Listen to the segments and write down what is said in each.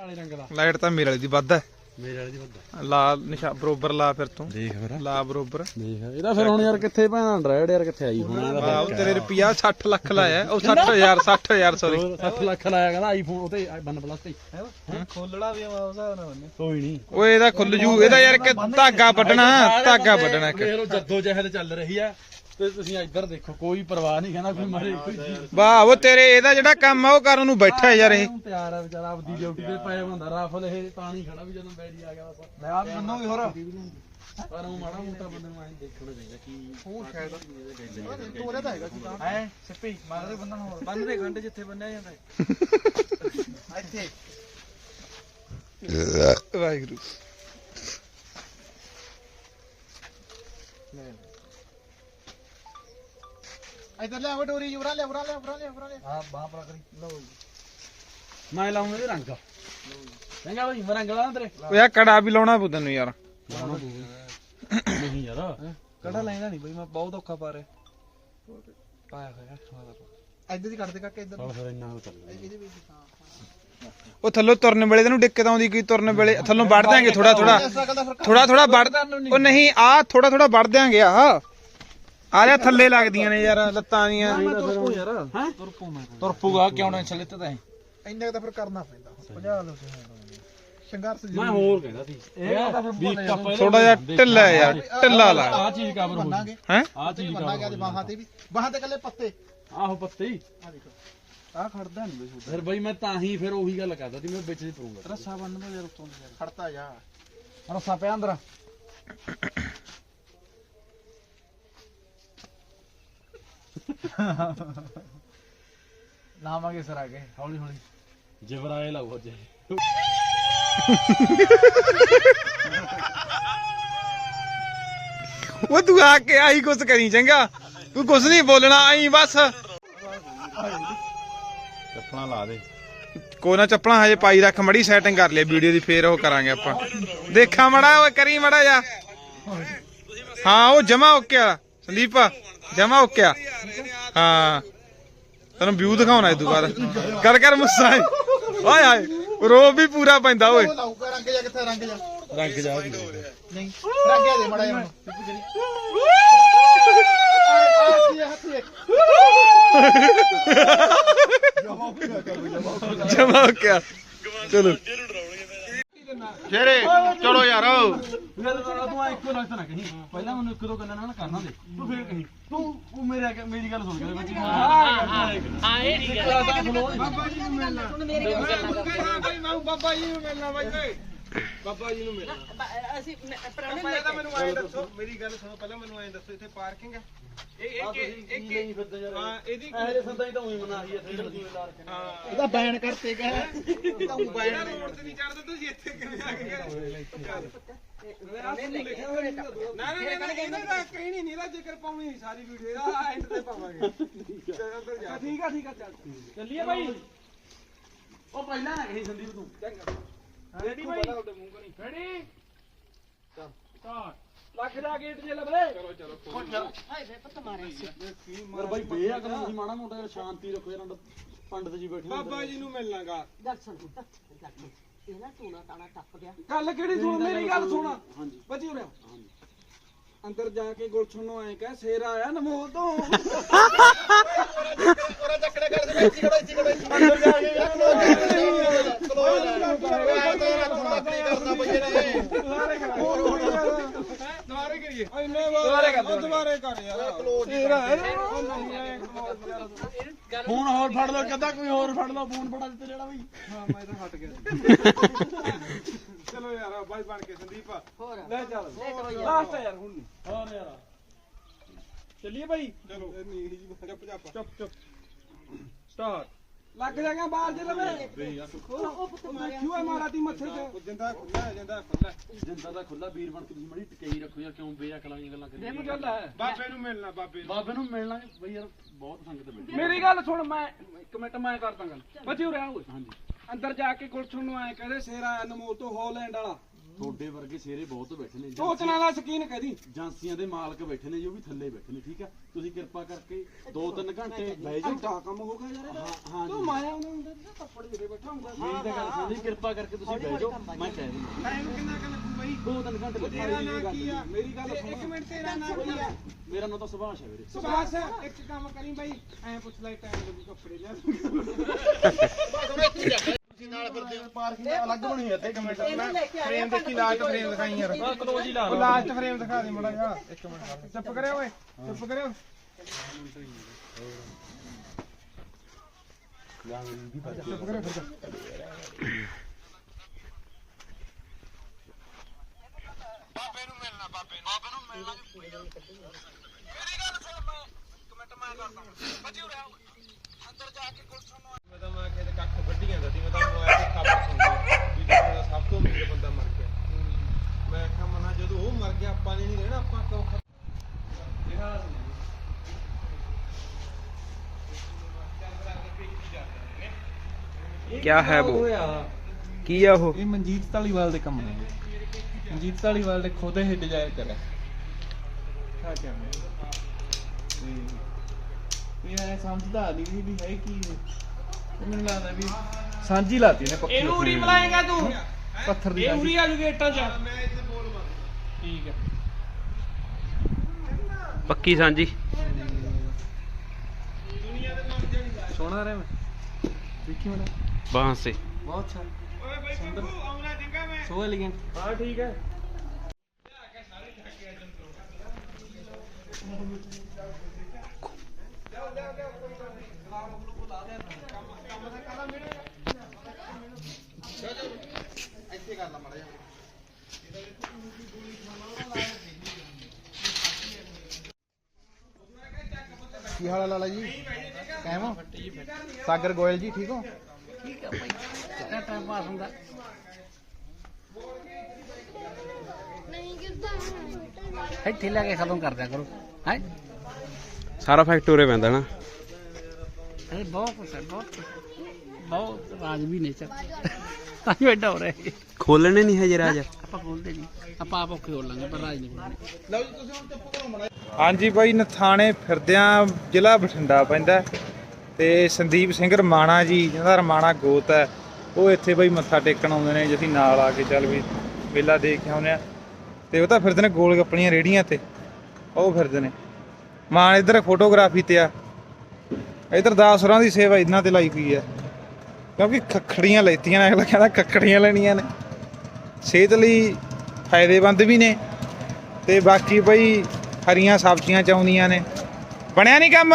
ਕਾਲੇ ਰੰਗ ਦਾ। ਲਾਈਟ ਤਾਂ ਮੇਰੇ ਵਾਲੀ ਦੀ ਵੱਧ ਹੈ। ਮੇਰੇ ਵਾਲੇ ਦੀ ਵੱਡਾ ਲਾ ਨਿਸ਼ਾ ਬਰੋਬਰ ਲਾ ਫਿਰ ਤੂੰ। ਦੇਖ ਫਿਰ। ਲਾ ਬਰੋਬਰ। ਦੇਖ ਇਹਦਾ ਫਿਰ ਹੁਣ ਯਾਰ ਕਿੱਥੇ ਭੈਣ ਐਂਡਰਾਇਡ ਯਾਰ ਕਿੱਥੇ ਆਈ ਹੁਣ ਇਹਦਾ ਵਾਹ ਤੇਰੇ ਰੁਪਿਆ 60 ਲੱਖ ਲਾਇਆ ਉਹ 60000 60000 ਸੌਰੀ 60 ਲੱਖ ਲਾਇਆ ਕਹਿੰਦਾ ਆਈਫੋਨ ਉਤੇ 1 ਪਲੱਸ ਤੇ। ਖੋਲਣਾ ਵੀ ਆ ਉਸ ਹਿਸਾਬ ਨਾਲ ਬੰਨੇ ਕੋਈ ਨਹੀਂ। ਓਏ ਇਹਦਾ ਖੁੱਲ ਜੂ। ਇਹਦਾ ਯਾਰ ਇੱਕ ਧਾਗਾ ਵੱਢਣਾ ਧਾਗਾ ਵੱਢਣਾ ਇੱਕ। ਜੱਦੋ ਜਹਿਦ ਚੱਲ ਰਹੀ ਆ ਤੇ ਤੁਸੀਂ ਇੱਧਰ ਦੇਖੋ ਕੋਈ ਪਰਵਾਹ ਨਹੀਂ ਕਹਿੰਦਾ ਕੋਈ ਮਰੇ ਕੋਈ ਵਾਹ ਉਹ ਤੇਰੇ ਇਹਦਾ ਜਿਹੜਾ ਕੰਮ ਆ ਉਹ ਕਰਨ ਨੂੰ ਬੈਠਾ ਯਾਰ ਇਹ। ਤਿਆਰ ਆ ਵਿਚਾਰਾ ਆਪਦੀ ਡਿਊਟੀ ਤੇ ਪਏ ਹੁੰਦਾ ਰਾਫਲ ਇਹ ਪਾਣੀ ਖੜਾ ਵੀ ਜਦੋਂ ਬੈਰੀ ਆ ਗਿਆ ਬਸ। ਲੈ ਆ ਮੰਨੋ ਵੀ ਹੋਰ। ਪਰ ਉਹ ਮਾੜਾ ਮੋਟਾ ਬੰਦੇ ਨੂੰ ਐਂ ਦੇਖਣਾ ਚਾਹੀਦਾ ਕਿ ਉਹ ਸ਼ਾਇਦ ਤੂੰ ਉਹਦਾ ਤਾਂ ਹੈਗਾ ਸੀ ਤਾਂ। ਹੈ? ਸਿੱਪੀ ਮਾਰਦੇ ਬੰਦਾ ਹੋਰ। ਬੰਨ ਦੇ ਘੰਟੇ ਜਿੱਥੇ ਬੰਨਿਆ ਜਾਂਦਾ। ਹੈ ਇੱਥੇ। ਵਾਹਿਗੁਰੂ। ਇੱਧਰ ਲੈ ਵਟੋਰੀ ਉਰਾ ਲੈ ਉਰਾ ਲੈ ਉਰਾ ਲੈ ਉਰਾ ਲੈ ਹਾਂ ਬਾਹ ਪਰਾ ਕਰੀ ਲਓ ਮੈਂ ਲਾਉਂਗਾ ਇਹ ਰੰਗ। ਚੰਗਾ ਬਈ ਮੈਂ ਰੰਗ ਲਾ ਤੇਰੇ ਓਏ ਆ ਕੜਾ ਵੀ ਲਾਉਣਾ ਪਊ ਤੈਨੂੰ ਯਾਰ। ਨਹੀਂ ਯਾਰ। ਕੜਾ ਲੈਂਦਾ ਨਹੀਂ ਬਈ ਮੈਂ ਬਹੁਤ ਔਖਾ ਪਾ ਰਿਹਾ। ਪਾਇਆ ਹੋਇਆ ਇੱਧਰ ਦੀ ਕੱਢ ਦੇ ਕਾਕੇ ਇੱਧਰ ਫਿਰ ਇੰਨਾ ਹੋ ਚੱਲ ਇਹਦੇ ਵਿੱਚ ਹਾਂ ਉਹ ਥੱਲੋਂ ਤੁਰਨ ਵੇਲੇ ਤੈਨੂੰ ਦਿੱਕਤ ਆਉਂਦੀ ਕੋਈ ਤੁਰਨ ਵੇਲੇ ਥੱਲੋਂ ਵੱਢ ਦਿਆਂਗੇ ਥੋੜਾ ਥੋੜਾ ਥੋੜਾ ਥੋੜਾ ਵੱਢ ਉਹ ਨਹੀਂ ਆ ਥੋੜਾ ਥੋੜਾ ਵੱਢ ਦਿਆਂਗੇ ਆ ਆ ਜਾ ਥੱਲੇ ਲੱਗਦੀਆਂ ਨੇ ਯਾਰ ਲੱਤਾਂ ਦੀਆਂ। ਤੁਰਪੋ ਯਾਰ। ਹੈ ਤੁਰਪੋ ਮੈਂ ਤੁਰ ਪੂਗਾ ਕਿਉਂ ਟੈਨਸ਼ਨ ਲਿੱਤਾ ਤੈਂ ਇੰਨੇ ਕੁ ਤਾਂ ਫਿਰ ਕਰਨਾ ਪੈਂਦਾ 50 ਲੋ ਸੰਘਰਸ਼ ਮੈਂ ਹੋਰ ਕਹਿੰਦਾ ਸੀ। ਇਹ ਥੋੜਾ ਜਿਹਾ ਢਿੱਲਾ ਯਾਰ ਢਿੱਲਾ ਲੱਗ ਆ ਚੀਜ਼ ਕਵਰ ਹੋ ਬੰਨਾਂਗੇ ਹੈ? ਆ ਚੀਜ਼ ਬੰਨਾਂਗੇ ਅੱਜ ਕਵਰ ਬਾਹਾਂ ਤੇ ਵੀ ਬਾਹਾਂ ਤੇ ਕੱਲੇ ਪੱਤੇ। ਆਹੋ ਪੱਤੇ ਹੀ। ਆ ਦੇਖੋ। ਆ ਖੜਦਾ ਨਹੀਂ ਬਈ ਫਿਰ ਬਈ ਮੈਂ ਤਾਂ ਹੀ ਫਿਰ ਉਹੀ ਗੱਲ ਕਰਦਾ ਸੀ ਮੈਂ ਵਿੱਚ ਹੀ ਪਰੂੰਗਾ ਰੱਸਾ ਬੰਨ ਦੋ ਯਾਰ ਉੱਤੋਂ ਦੀ ਯਾਰ। ਖੜਤਾ ਜਾ ਰਸਾ ਪਿਆ ਅੰਦਰ। ਲਾਵਾਂਗੇ ਸਰ ਆ ਕੇ ਹੌਲੀ ਹੌਲੀ। ਜਿਵਰਾਏ ਲਾਓ ਜੇ ਉਹ ਤੂੰ ਆ ਕੇ ਆਈ ਕੁਛ ਕਰੀ ਚੰਗਾ। ਤੂੰ ਕੁਛ ਨਹੀਂ ਬੋਲਣਾ ਆਈ ਬਸ। ਚੱਪਣਾ ਲਾ ਦੇ। ਕੋਈ ਨਾ ਚੱਪਲਾਂ ਹਜੇ ਪਾਈ ਰੱਖ ਮੜੀ ਸੈਟਿੰਗ ਕਰ ਲਿਆ ਵੀਡੀਓ ਦੀ ਫੇਰ ਉਹ ਕਰਾਂਗੇ ਆਪਾਂ। ਦੇਖਾਂ ਮੜਾ ਓਏ ਕਰੀ ਮੜਾ ਜਾ। ਹਾਂ ਉਹ ਜਮਾ ਓਕੇ ਆ ਸੰਦੀਪ ਜਮਾ ਓਕੇ ਆ ਹਾਂ। ਤੈਨੂੰ ਵਿਊ ਦਿਖਾਉਣਾ ਇਸ ਤੋਂ ਬਾਅਦ ਕਰ ਕਰ ਮੁੱਸਾ ਏ। ਓਏ ਹਾਏ ਰੋ ਵੀ ਪੂਰਾ ਪੈਂਦਾ ਓਏ। ਲਾਊਗਾ ਰੰਗ ਜਾ ਕਿੱਥੇ ਰੰਗ ਜਾ ਰੰਗ ਜਾ ਵੀ ਨਹੀਂ ਰੰਗ ਜਾ ਦੇ ਮੜਾ ਜਾ ਮੈਨੂੰ ਹੱਥੀ ਜਮਾ ਆ ਚਲੋ। ਚਲੋ ਯਾਰ। ਮੇਰੇ ਨਾਲ ਤੂੰ ਆਹ ਇੱਕੋ ਲਖਤ ਨਾ ਕਹੀਂ। ਪਹਿਲਾਂ ਮੈਨੂੰ ਇੱਕ ਦੋ ਗੱਲਾਂ ਨਾਲ ਕਰਨਾ ਦੇ। ਤੂੰ ਫੇਰ ਕਹੀਂ। ਤੂੰ ਉਹ ਮੇਰੇ ਮੇਰੀ ਗੱਲ ਸੁਣ ਕੇ ਬੱਚੀ ਹਾਂ ਇਹ ਠੀਕ ਹੈ। ਬਾਬਾ ਜੀ ਨੂੰ ਮਿਲਣਾ। ਨੂੰ ਬਾਬਾ ਜੀ ਨੂੰ ਮਿਲਣਾ ਬਾਈ ਬਾਬਾ ਜੀ ਨੂੰ ਮਿਲਣਾ। ਅਸੀਂ ਪੁਰਾਣੇ ਪਹਿਲਾਂ ਤਾਂ ਮੈਨੂੰ ਐਂ ਦੱਸੋ ਮੇਰੀ ਗੱਲ ਸੁਣੋ ਪਹਿਲਾਂ ਮੈਨੂੰ ਐਂ ਦੱਸੋ ਇੱਥੇ ਪਾਰਕਿੰਗ ਹੈ? ਇਹਦੀ ਤਾਂ ਤੇ ਬੈਨ ਕਰਤੇ ਇਹਦਾ ਉਹ ਬੈਨ ਰੋਡ ਤੇ ਨਹੀਂ ਚੜਦੇ ਤੁਸੀਂ ਇੱਥੇ ਕਿਵੇਂ ਆ ਗਏ? ਨਾ ਨਾ ਨਾ ਇਹਨਾਂ ਦਾ ਕਹੀਂ ਨਹੀਂ ਇਹਦਾ ਜ਼ਿਕਰ ਪਾਉਣੀ ਸਾਰੀ ਵੀਡੀਓ ਦਾ ਐਂਡ ਤੇ ਪਾਵਾਂਗੇ ਠੀਕ ਆ ਠੀਕ ਆ ਚੱਲ ਚੱਲੀਏ ਭਾਈ ਉਹ ਪਹਿਲਾਂ ਨਾ ਕਹੀਂ ਸੰਦੀਪ ਤੂੰ ਰੈਡੀ ਬਾਈ ਰੈਡੀ ਲੱਖ ਦਾ ਗੇਟ ਜੇ ਲੱਭੇ ਚਲੋ ਚਲੋ ਹਾਏ ਵੇ ਪੁੱਤ ਮਾਰਿਆ ਸੀ ਪਰ ਭਾਈ ਬੇਅਕਲ ਤੁਸੀਂ ਮਾੜਾ ਮੋਟਾ ਯਾਰ ਸ਼ਾਂਤੀ ਰੱਖੋ ਯਾਰ ਪੰਡਤ ਜੀ ਬੈਠੇ ਬਾਬਾ ਜੀ ਨੂੰ ਮਿਲਣਾਗਾ। ਗੱਲ ਸੁਣ ਪੁੱਤ, ਇਹ ਨਾ ਟੂਣਾ ਟਾਣਾ ਟੱਪ ਗਿਆ। ਗੱਲ ਕਿਹੜੀ ਸੁਣ? ਮੇਰੀ ਗੱਲ ਸੁਣ। ਹਾਂਜੀ। ਬੱਜੀ ਉਰੇ ਅੰਦਰ ਜਾ ਕੇ ਗੁਲਸ਼ਨ ਨੂੰ ਐ ਕਹਿ ਸ਼ੇਰ ਆਇਆ ਨਮੋ ਤੋਂ। ਪੂਰਾ ਚੱਕੜਾ ਕਰ ਦੇ ਇੱਥੇ ਖੜਾ ਇੱਥੇ ਖੜਾ ਅੰਦਰ ਜਾ ਕੇ ਯਾਰ ਕਲੋਜ਼ ਕਰਦਾ ਬਈ ਨੇ ਦੁਬਾਰੇ ਕਰੀਏ ਦੁਬਾਰੇ ਕਰ ਦੁਬਾਰੇ ਕਰ ਯਾਰ ਸ਼ੇਰ ਆਇਆ ਫੋਨ ਹੋਰ ਫੜ ਲਓ ਕਹਿੰਦਾ ਕੋਈ ਹੋਰ ਫੜ ਲਓ ਫੋਨ ਫੜਾ ਦਿੱਤੇ ਜਿਹੜਾ ਬਈ ਹਾਂ ਮੈਂ ਤਾਂ ਹਟ ਗਿਆ। ਚਲੋ ਯਾਰ ਬਾਈ ਬਣ ਕੇ ਸੰਦੀਪ। ਹੋਰ। ਲੈ ਚੱਲ। ਲੈ ਕਰੋ ਯਾਰ ਲਾਸਟ ਯਾਰ ਹੁਣ ਨੀ। ਹੋਰ ਯਾਰ। ਚੱਲੀਏ ਭਾਈ ਚਲੋ। ਚੁੱਪ ਚੁੱਪ। ਚੁੱਪ ਚੁੱਪ ਸਟਾਰਟ ਲੱਗ ਜਾਗਾ ਬਾਹਰ ਜੇ ਲਵੇ। ਉਹ ਉਹ ਪੁੱਤ ਮਾਰਿਆ। ਕਿਉਂ ਮਾਰਾ ਤੀ ਮੱਥੇ ਤੇ? ਜਿੰਦਾ ਖੁੱਲਾ ਜਿੰਦਾ ਖੁੱਲਾ ਜਿੰਦਾ ਦਾ ਖੁੱਲਾ ਵੀਰ ਬਣ ਕੇ ਤੁਸੀਂ ਮੜੀ ਟਿਕਾਈ ਰੱਖੋ ਯਾਰ ਕਿਉਂ ਬੇਅਕਲਾਂ ਦੀਆਂ ਗੱਲਾਂ ਕਰੀ ਇਹ ਗੱਲ ਹੈ। ਬਾਬੇ ਨੂੰ ਮਿਲਣਾ ਬਾਬੇ ਨੂੰ। ਬਾਬੇ ਨੂੰ ਮਿਲਣਾ ਬਈ ਯਾਰ ਬਹੁਤ ਸੰਗਤ ਬੈਠੀ ਮੇਰੀ ਗੱਲ ਸੁਣ ਮੈਂ ਇੱਕ ਮਿੰਟ ਮੈਂ ਕਰਦਾ ਗੱਲ। ਬੱਚੀ ਆ ਓਏ ਹਾਂਜੀ। ਅੰਦਰ ਜਾ ਕੇ ਗੁਲਸ਼ਨ ਨੂੰ ਆਏ ਕਹਿੰਦੇ ਸ਼ੇਰ ਨਮੋ ਤੋਂ ਹਾਲੈਂਡ ਵਾਲਾ। ਤੁਹਾਡੇ ਵਰਗੇ ਸ਼ੇਰੇ ਬਹੁਤ ਬੈਠੇ ਨੇ ਸੋਚਣਾ ਦਾ ਸਕੀਨ ਕਹਦੀ। ਏਜੰਸੀਆਂ ਦੇ ਮਾਲਕ ਬੈਠੇ ਨੇ ਜੋ ਵੀ ਥੱਲੇ ਬੈਠੇ ਨੇ ਠੀਕ ਆ ਤੁਸੀਂ ਕਿਰਪਾ ਕਰਕੇ 2-3 ਘੰਟੇ ਬਹਿ ਜਾਓ। ਘੰਟਾ ਕੰਮ ਹੋ ਗਿਆ ਯਾਰ ਇਹਦਾ। ਹਾਂ ਹਾਂ ਤੂੰ ਮਾਇਆ ਉਹਨਾਂ ਨੂੰ ਤੱਪੜ ਜਿਹੜੇ ਬੈਠਾ ਹੁੰਦਾ ਮੇਰੀ ਤਾਂ ਗੱਲ ਸੁਣੀ ਕਿਰਪਾ ਕਰਕੇ ਤੁਸੀਂ ਬਹਿ ਜਾਓ। ਮੈਂ ਕਹਿ ਦਿੰਦਾ ਟਾਈਮ ਕਿੰਨਾ ਕੁ ਲੱਗੂ ਬਾਈ? 2-3 ਘੰਟੇ ਲੱਗੇ ਤੇਰਾ ਨਾਂ। ਕੀ ਆ? ਮੇਰੀ ਗੱਲ ਸੁਣ ਇੱਕ ਮਿੰਟ ਤੇਰਾ ਨਾਂ ਕੀ ਆ? ਮੇਰਾ ਨਾਂ ਤਾਂ ਸੁਭਾਸ਼ ਹੈ ਵੀਰੇ। ਸੁਭਾਸ਼ ਇੱਕ ਕੰਮ ਕਰੀ ਬਾਈ। ਐ ਪੁੱਛ ਲੈ ਟਾਈਮ ਲੱਗੂ ਕੱਪੜੇ ਲਿਆ ਅਲੱਗ ਬਣੀ ਹੈ ਤੇ ਕਮੈਂਟ ਕੇ ਆਇਆ ਫਰੇਮ ਦੇਖੀ ਲਾਸਟ ਫਰੇਮ ਦਿਖਾਈ ਯਾਰ ਕਲੋਜ਼ ਹੀ ਲਾ ਲਓ ਲਾਸਟ ਫਰੇਮ ਦਿਖਾ ਦੇ ਮੜਾ ਜਾ ਇੱਕ ਮਿੰਟ ਚੁੱਪ ਕਰਿਓ ਓਏ ਚੁੱਪ ਕਰਿਓ। ਚੁੱਪ ਕਰਿਓ ਫਿਰ ਮੈਂ ਤਾਂ ਮੈਂ ਕਿਤੇ ਕੱਖ ਵੱਢੀ ਜਾਂਦਾ ਸੀ ਮੈਂ ਤਾਂ ਮੋਬਾਈਲ ਤੇ ਖਬਰ ਸੁਣ ਲਈ ਵੀ ਦੁਨੀਆ ਦਾ ਸਭ ਤੋਂ ਅਮੀਰ ਬੰਦਾ ਮਰ ਗਿਆ ਮੈਂ ਕਿਹਾ ਮਨਾ ਜਦੋਂ ਉਹ ਮਰ ਗਿਆ ਆਪਾਂ ਨੇ ਨਹੀਂ ਰਹਿਣਾ ਆਪਾਂ ਕਿਉਂ ਖ- ਜਿਹੜਾ ਕਿਆ ਹੈ ਉਹ ਹੋਇਆ ਕੀ ਆ ਉਹ ਇਹ ਮਨਜੀਤ ਢਾਲੀਵਾਲ ਦੇ ਕੰਮ ਨੇ ਮਨਜੀਤ ਢਾਲੀਵਾਲ ਨੇ ਖੁਦ ਇਹ ਡਿਜ਼ਾਈਨ ਕਰਿਆ ਹਾਂ ਕਿਆ ਇਹ ਇਹ ਸਮਝਦਾ ਨਹੀਂ ਵੀ ਵੀ ਹੈ ਕੀ ਇਹ ਇਹ ਮੈਨੂੰ ਲੱਗਦਾ ਵੀ ਸਾਂਝੀ ਲਾਤੀ ਨੇ ਪੱਕੀ ਇਹਨੂੰ ਉਰੀ ਬੁਲਾਏਗਾ ਤੂੰ ਪੱਥਰ ਦੀ ਇਹ ਸਾਂਝੀ ਉਰੀ ਆ ਜੂਗੇ ਇੱਟਾਂ 'ਚ ਮੈਂ ਇੱਥੇ ਬੋਲ ਮਾਰ ਠੀਕ ਹੈ ਪੱਕੀ ਸਾਂਝੀ ਸੋਹਣਾ ਰਿਹਾ ਮੈਂ ਦੇਖੀ ਮੇਰਾ ਬਾਹਾਂ ਸੇ ਬਹੁਤ ਅੱਛਾ ਓਏ ਬਾਈ ਸੁੰਦਰ ਆਉਣਾ ਚੰਗਾ ਮੈਂ ਸੋ ਐਲੀਗੈਂਟ ਹਾਂ ਠੀਕ ਹੈ ਕੀ ਹਾਲ ਹੈ ਠੀਕ ਹੋ ਭਾਈ। ਟਾਈਮ ਪਾਸ ਹੁੰਦਾ। ਇੱਥੇ ਲੈ ਕੇ ਖਤਮ ਕਰ ਦਿਆ ਕਰੋ। ਹੈ? ਸਾਰਾ ਫੈਕਟੋਰੇ ਪੈਂਦਾ ਨਾ। ਇਹ ਬਹੁਤ ਕੁਛ ਹੈ ਬਹੁਤ ਕੁਛ। ਬਹੁਤ ਰਾਜਵੀ ਨੇਚਰ ਤਾਂ ਹੀ ਐਡਾ ਹੋ ਰਿਹਾ ਹੈ। ਖੋਲਣੇ ਨਹੀਂ ਹਜੇ ਰਾਜ। ਆਪਾਂ ਬੋਲਦੇ ਨਹੀਂ। ਆਪਾਂ ਆਪ ਔਖੇ ਹੋ ਲਾਂਗੇ ਪਰ ਰਾਜ ਨਹੀਂ ਬੋਲਣੇ ਹਾਂਜੀ ਬਾਈ ਨਥਾਣੇ ਫਿਰਦਿਆਂ ਜ਼ਿਲ੍ਹਾ ਬਠਿੰਡਾ ਪੈਂਦਾ ਤੇ ਸੰਦੀਪ ਸਿੰਘ ਰਮਾਣਾ ਜੀ ਜਿਹਦਾ ਰਮਾਣਾ ਗੋਤ ਹੈ, ਉਹ ਇੱਥੇ ਬਈ ਮੱਥਾ ਟੇਕਣ ਆਉਂਦੇ ਨੇ, ਜੇ ਅਸੀਂ ਨਾਲ ਆ ਕੇ ਚੱਲ ਵੀ ਮੇਲਾ ਦੇਖ ਕੇ ਆਉਂਦੇ ਆ ਤੇ ਉਹ ਤਾਂ ਫਿਰਦੇ ਨੇ ਗੋਲ ਗੱਪਣੀਆਂ ਰੇੜੀਆਂ ਤੇ, ਉਹ ਫਿਰਦੇ ਨੇ। ਮਾਨ, ਇੱਧਰ ਫੋਟੋਗ੍ਰਾਫੀ ਤੇ ਆ। ਇੱਧਰ ਦਾਸੁਰਾਂ ਦੀ ਸੇਵਾ ਇਹਨਾਂ ਤੇ ਲਾਈ ਹੋਈ ਹੈ। ਕਿਉਂਕਿ ਖੱਖੜੀਆਂ ਲੈਤੀਆਂ ਨੇ, ਅਗਲਾ ਕਹਿੰਦਾ ਖੱਖੜੀਆਂ ਲੈਣੀਆਂ ਨੇ। ਸਿਹਤ ਲਈ ਫਾਇਦੇਮੰਦ ਵੀ ਨੇ, ਤੇ ਬਾਕੀ ਬਈ ਹਰੀਆਂ ਸਬਜ਼ੀਆਂ ਚ ਆਉਂਦੀਆਂ ਨੇ। ਬਣਿਆ ਨਹੀਂ ਕੰਮ?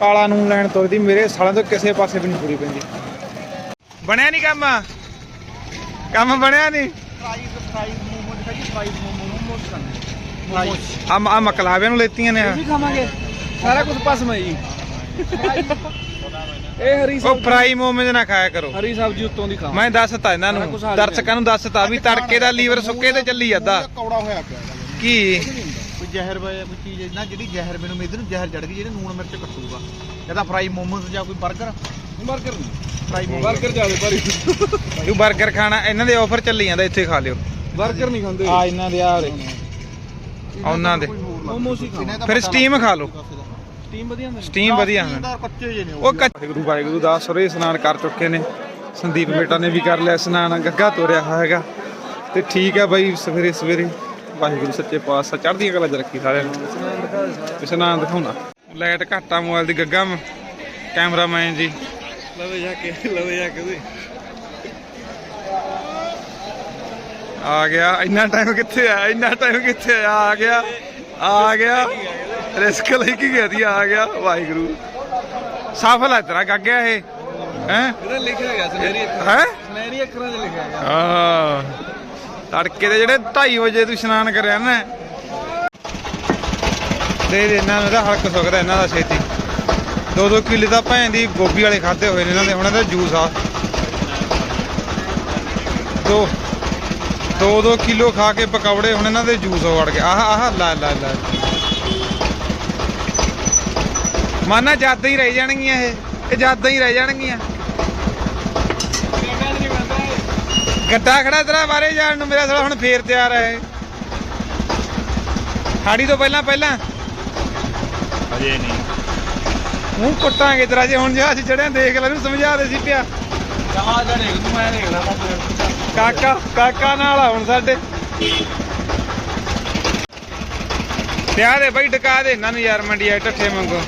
ਕਾਲਾ ਨੂਨ ਲੈਣ ਤੁਰਦੀ ਮੇਰੇ ਸਾਲਾਂ ਤੋਂ ਕਿਸੇ ਪਾਸੇ ਵੀ ਨਹੀਂ ਪੂਰੀ ਪੈਂਦੀ। ਬਣਿਆ ਨਹੀਂ ਕੰਮ? ਕੰਮ ਬਣਿਆ ਨਹੀਂ? ਆ ਆ ਮਕਲਾਵਿਆਂ ਨੂੰ ਲੈਤੀਆਂ ਨੇ ਵੀ ਖਾਵਾਂਗੇ। ਸਾਰਾ ਕੁਝ ਪਸਮ ਹੈ ਜੀ। ਇਹ ਹਰੀ ਉਹ ਫਰਾਈ ਮੋਮੇ ਨਾ ਖਾਇਆ ਕਰੋ। ਹਰੀ ਸਬਜ਼ੀ ਉੱਤੋਂ ਦੀ ਖਾਵਾਂ ਮੈਂ ਦੱਸਤਾ ਇਹਨਾਂ ਨੂੰ। ਆ ਦਰਸ਼ਕਾਂ ਨੂੰ ਦੱਸਤਾ ਵੀ ਤੜਕੇ ਦਾ ਲੀਵਰ ਸੁੱਕੇ ਤੇ ਚੱਲੀ ਜਾਂਦਾ। ਕੌੜਾ ਹੋਇਆ ਪਿਆ। ਕੀ? ਕੋਈ ਜ਼ਹਿਰ ਵੇ ਕੋਈ ਚੀਜ਼ ਨਾ ਜਿਹੜੀ ਜ਼ਹਿਰ ਮੈਨੂੰ ਮੇਦ ਨੂੰ ਜ਼ਹਿਰ ਚੜ ਗਈ ਜਿਹੜੇ ਨੂਣ ਮਿਰਚ ਕੱਟੂਗਾ। ਜਾਂ ਤਾਂ ਫਰਾਈ ਮੋਮੋਸ ਜਾਂ ਕੋਈ 버ਗਰ ਬਰਗਰ ਫਰਾਈ ਮੋਮੋਸ। ਬਰਗਰ ਜ਼ਿਆਦਾ ਭਾਰੀ। ਤੂੰ 버ਗਰ ਖਾਣਾ ਇਹਨਾਂ ਦੇ ਆਫਰ ਚੱਲੀ ਜਾਂਦਾ ਇੱਥੇ ਖਾ ਲਿਓ। ਬਰਗਰ ਨਹੀਂ ਖਾਂਦੇ। ਆ ਇਹਨਾਂ ਦੇ ਆ ਉਹਨਾਂ ਦੇ। ਮੋਮੋਸ ਹੀ ਖਾਵਾਂ ਫਿਰ ਸਟੀਮ ਖਾ ਲਓ। ਟੀਮ ਵਧੀਆ ਹੁੰਦੇ। ਨੇ ਸਟੀਮ ਵਧੀਆ ਹਨ ਕੱਚੇ ਜਿਹੇ ਨੇ ਉਹ ਕੱਚ- ਵਾਹਿਗੁਰੂ ਵਾਹਿਗੁਰੂ ਦਾ ਸੁਰੇ ਇਸ਼ਨਾਨ ਕਰ ਚੁੱਕੇ ਨੇ। ਸੰਦੀਪ ਬੇਟਾ ਨੇ ਵੀ ਕਰ ਲਿਆ ਇਸ਼ਨਾਨ ਗੱਗਾ ਤੋਰਿਆ ਹੋਇਆ ਹੈਗਾ। ਤੇ ਠੀਕ ਹੈ ਬਾਈ ਸਵੇਰੇ ਸਵੇਰੇ ਵਾਹਿਗੁਰੂ ਸੱਚੇ ਪਾਤਸ਼ਾਹ ਚੜ੍ਹਦੀਆਂ ਕਲਾ ਚ ਰੱਖੀ ਸਾਰਿਆਂ ਨੂੰ। ਇਸ਼ਨਾਨ ਦਿਖਾਉਣਾ। ਲਾਈਟ ਘਾਟਾ ਮੋਬਾਈਲ ਦੀ ਗੱਗਾ ਮ- ਕੈਮਰਾਮੈਨ ਜੀ। ਲਵੇ ਜਾ ਕੇ ਲਵੇ ਜਾ ਕੇ ਉਹਦੇ। ਆ ਗਿਆ। ਇੰਨਾ ਟਾਈਮ ਕਿੱਥੇ ਆ? ਇੰਨਾ ਟਾਈਮ ਕਿੱਥੇ ਆ? ਆ ਗਿਆ। ਆ ਗਿਆ। ਰਿਸਕ ਲਈ ਕੀ ਗਿਆ ਦੀ ਆ ਗਿਆ। ਵਾਹਿਗੁਰੂ। ਸਫਲ ਹੈ ਤੇਰਾ ਗੱਗਿਆ ਇਹ। ਹੈ? ਇਹਦਾ ਲਿਖਿਆ ਗਿਆ ਅੱਖਰਾਂ ਹੈ? ਸੁਨਹਿਰੀ ਅੱਖਰਾਂ 'ਚ ਲਿਖਿਆ ਗਿਆ। ਹਾਂ। ਤੜਕੇ ਦੇ ਜਿਹੜੇ 2:30 ਵਜੇ ਤੂੰ ਇਸ਼ਨਾਨ ਕਰਿਆ ਨਾ। ਦੇ ਦੇ, ਇਹਨਾਂ ਦਾ ਹਲਕ ਸੁੱਕਦਾ ਇਹਨਾਂ ਦਾ ਛੇਤੀ। ਦੋ ਦੋ ਕਿੱਲੇ ਤਾਂ ਭੈਣ ਦੀ ਗੋਭੀ ਵਾਲੇ ਖਾਦੇ ਹੋਏ ਨੇ ਇਹਨਾਂ ਦੇ, ਹੁਣ ਇਹਦਾ ਜੂਸ ਆ। ਦੋ ਦੋ ਦੋ ਕਿਲੋ ਖਾ ਕੇ ਪਕੌੜੇ, ਹੁਣ ਇਹਨਾਂ ਦੇ ਜੂਸ ਵੜ ਗਏ। ਆਹ ਆਹ, ਲਾ ਲਾ ਲਾ। ਮਾਨਾ ਜ਼ਿਆਦਾ ਹੀ ਰਹਿ ਜਾਣਗੀਆਂ ਇਹ ਇਹ ਜ਼ਿਆਦਾ ਹੀ ਰਹਿ ਜਾਣਗੀਆਂ। ਗੱਡਾ ਖੜਾ ਤੇਰਾ ਬਾਰੇ ਜਾਣ ਨੂੰ ਮੇਰਾ ਸਾਲਾ ਹੁਣ ਫੇਰ ਤਿਆਰ ਹੈ। ਹਾੜੀ ਤੋਂ ਪਹਿਲਾਂ ਪਹਿਲਾਂ। ਅਜੇ ਨਹੀਂ। ਮੂੰਹ ਕੁੱਟਾਂਗੇ ਤੇਰਾ ਜੇ ਹੁਣ ਜਹਾਜ਼ ਚੜਿਆ ਦੇਖ ਲੈ ਨੂੰ ਸਮਝਾ ਦੇ ਸੀ ਪਿਆ। ਜਹਾਜ਼ ਦਾ ਦੇਖ ਤੂੰ ਮੈਂ ਦੇਖ ਲਾ ਕਾਕਾ ਕਾਕਾ ਨਾਲ ਆ ਹੁਣ ਸਾਡੇ। ਪਿਆ ਦੇ ਬਈ ਡਕਾ ਦੇ ਇਹਨਾਂ ਨੂੰ ਯਾਰ ਮੰਡੀਆ ਢੱਠੇ ਮੰਗੋ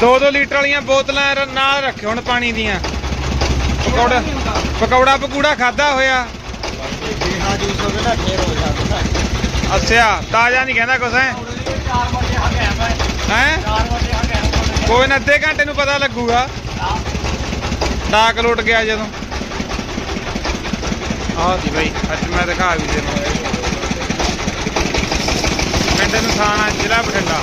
ਦੋ ਦੋ ਲੀਟਰ ਵਾਲੀਆਂ ਬੋਤਲਾਂ ਨਾਲ ਰੱਖਿਓ ਹੁਣ ਪਾਣੀ ਦੀਆਂ। ਪਕੌੜਾ ਪਕੌੜਾ ਪਕੂੜਾ ਖਾਦਾ ਹੋਇਆ। ਹਾਂ ਜੂਸ ਹੋਵੇ ਨਾ ਫੇਰ ਹੋ ਜਾਂਦਾ ਅੱਛਾ, ਤਾਜ਼ਾ ਨਹੀਂ ਕਹਿੰਦਾ ਕੁਛ, ਹੈ? 4 ਵਜੇ ਆ ਗਿਆ ਮੈਂ ਹੈ? 4 ਵਜੇ ਆ ਗਿਆ ਕੋਈ ਨਾ ਅੱਧੇ ਘੰਟੇ ਨੂੰ ਪਤਾ ਲੱਗੂਗਾ। ਡਾਕ ਲੁੱਟ ਗਿਆ ਜਦੋਂ। ਆਹ ਸੀ ਬਈ, ਅੱਜ ਮੈਂ ਦਿਖਾ ਵੀ ਦੇਣਾ। ਪਿੰਡ ਨਸਾਣਾ, ਜ਼ਿਲ੍ਹਾ ਬਠਿੰਡਾ।